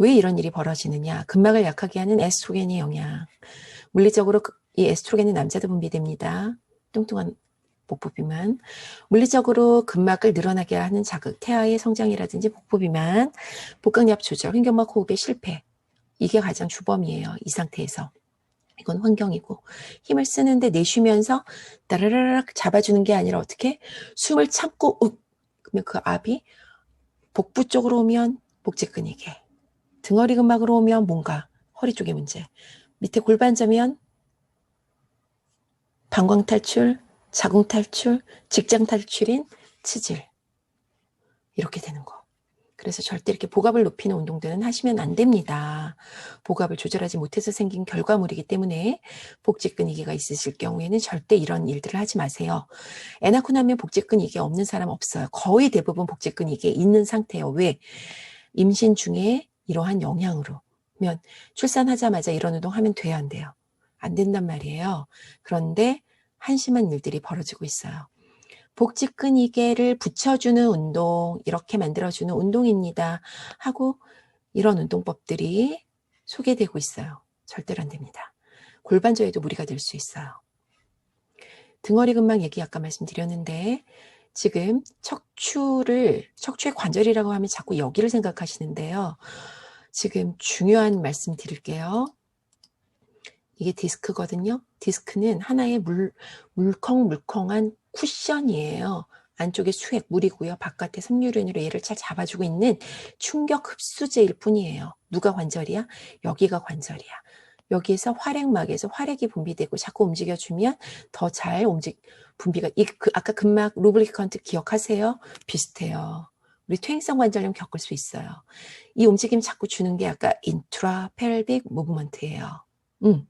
왜 이런 일이 벌어지느냐? 근막을 약하게 하는 에스트로겐의 영향. 물리적으로 그- 이 에스트로겐은 남자도 분비됩니다. 뚱뚱한 복부 비만. 물리적으로 근막을 늘어나게 하는 자극, 태아의 성장이라든지 복부 비만, 복강압 조절, 횡격막 호흡의 실패. 이게 가장 주범이에요. 이 상태에서. 이건 환경이고 힘을 쓰는데 내쉬면서 따라라락 잡아주는 게 아니라 어떻게 숨을 참고 욱 그러면 그 압이 복부 쪽으로 오면 복직근이게 등허리 근막으로 오면 뭔가 허리 쪽에 문제 밑에 골반자면 방광 탈출 자궁 탈출 직장 탈출인 치질 이렇게 되는 거 그래서 절대 이렇게 복압을 높이는 운동들은 하시면 안 됩니다. 복압을 조절하지 못해서 생긴 결과물이기 때문에 복직근 이개가 있으실 경우에는 절대 이런 일들을 하지 마세요. 애 낳고 나면 복직근 이개 없는 사람 없어요. 거의 대부분 복직근 이개 있는 상태예요. 왜? 임신 중에 이러한 영향으로. 면 출산하자마자 이런 운동 하면 돼야 안 돼요. 안 된단 말이에요. 그런데 한심한 일들이 벌어지고 있어요. 복직근 이개를 붙여주는 운동, 이렇게 만들어주는 운동입니다. 하고 이런 운동법들이 소개되고 있어요. 절대로 안 됩니다. 골반저에도 무리가 될 수 있어요. 등허리 근막 얘기 아까 말씀드렸는데 지금 척추를 척추의 관절이라고 하면 자꾸 여기를 생각하시는데요. 지금 중요한 말씀 드릴게요. 이게 디스크거든요. 디스크는 하나의 물, 물컹물컹한 쿠션이에요. 안쪽에 수액, 물이고요. 바깥에 섬유륜으로 얘를 잘 잡아주고 있는 충격 흡수제일 뿐이에요. 누가 관절이야? 여기가 관절이야. 여기에서 활액막에서 활액이 분비되고 자꾸 움직여주면 더 잘 움직, 분비가, 이, 그, 아까 근막 루브리컨트 기억하세요? 비슷해요. 우리 퇴행성 관절염 겪을 수 있어요. 이 움직임 자꾸 주는 게 아까 인트라 펠빅 무브먼트예요. 음,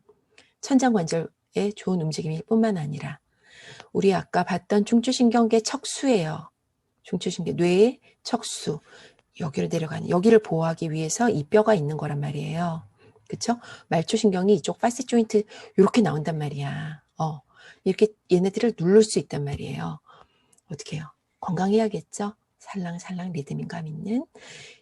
천장 관절에 좋은 움직임일 뿐만 아니라 우리 아까 봤던 중추신경계 척수예요. 중추신경 뇌의 척수 여기로 내려가는 여기를 보호하기 위해서 이 뼈가 있는 거란 말이에요. 그쵸? 말초신경이 이쪽 파시 조인트 이렇게 나온단 말이야. 어 이렇게 얘네들을 누를 수 있단 말이에요. 어떻게 해요? 건강해야겠죠? 살랑살랑 리드민감 있는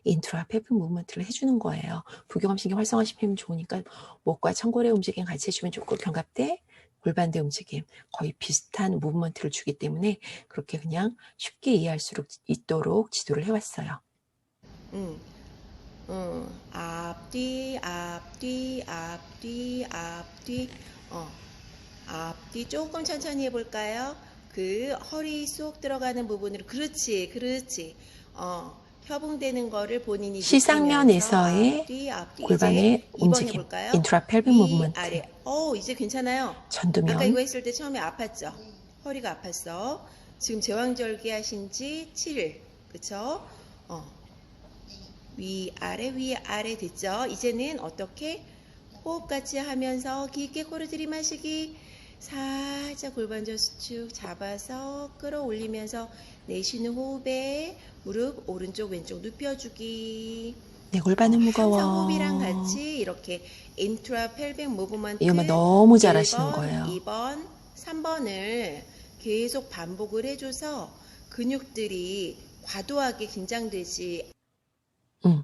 인트라 페프 무브먼트를 해주는 거예요. 부교감신경 활성화시키면 좋으니까 목과 천골의 움직임 같이 해주면 좋고 견갑대 골반대 움직임 거의 비슷한 무브먼트를 주기 때문에 그렇게 그냥 쉽게 이해할 수 있도록 지도를 해왔어요. 응. 응. 앞뒤, 앞뒤, 앞뒤, 앞뒤. 어. 앞뒤 조금 천천히 해볼까요? 그 허리 쏙 들어가는 부분으로 그렇지, 그렇지. 어. 협응되는 거를 본인이 시상면에서의. 골반의 움직임, 해볼까요? 인트라 펠빅 위, 무브먼트, 아래. 어, 이제 괜찮아요. 아까 이거 전두면, 했을 때 처음에 아팠죠? 허리가 아팠어. 지금 제왕절개 하신 지 7일. 그쵸? 어. 위, 아래, 위, 아래 됐죠? 이제는 어떻게? 호흡같이 하면서 깊게 코를 들이마시기. 살짝 골반절 수축 잡아서 끌어올리면서 내쉬는 호흡에 무릎 오른쪽 왼쪽 눕혀주기. 내 골반은 무거워. 항상 호흡이랑 같이 이렇게 인트라 펠빅 무브먼트 이 엄마 너무 잘하시는 1번, 거예요. 2번, 3번을 계속 반복을 해줘서 근육들이 과도하게 긴장되지 응.